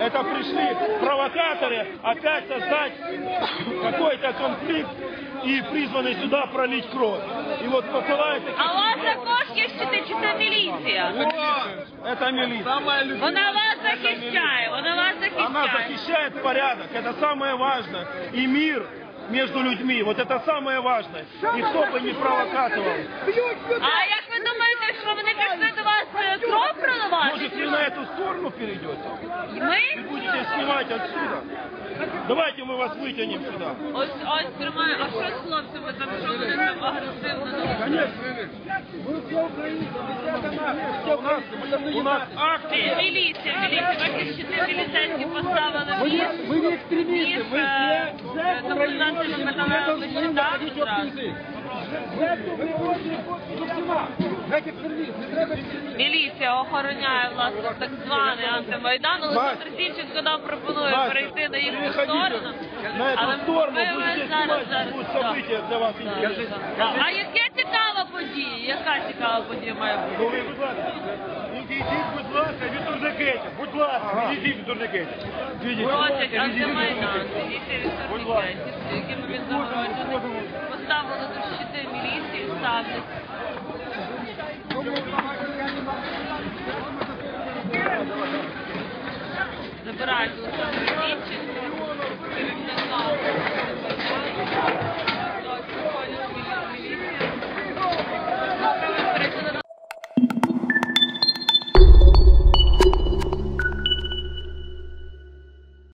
Это пришли провокаторы опять создать какой-то конфликт и призваны сюда пролить кровь. И вот посылают таких... А у вас також є щити, чи це міліція? О, это милиция. Вона вас захищає, вона вас Она захищає. защищает порядок, это самое важное. И мир между людьми, вот это самое важное. И кто бы не провокатывал. А як ви думаєте, що вони пішли до вас на эту сторону перейдете? Ми? И будете снимать отсюда? Давайте мы вас вытянем сюда. Ось ось тримає. А що з хлопцями там? Що вони там агресивно? Конечно. У нас, у нас акции. Міліція, міліція, бачите, щити міліцейські поставили між, Вы не экстремисты, між Міліція охороняє власне так званий антимайдан. Олександр Зінченко нам пропонує Настя, перейти на їхню переходите сторону. на эту Але сторону, ми- ми будете зараз- снимать, зараз, будут так. события для вас Так, интересные. так. А яка цікава подія? Яка цікава подія має бути? Ну, ви, будь ласка, відійдіть, будь ласка, від турникетів, будь ласка, відійдіть від турникетів. Відійдіть. Просять антимайдан, варіантів, якими він загрожений. Поставили тут щити міліції, ставлять. Забирають.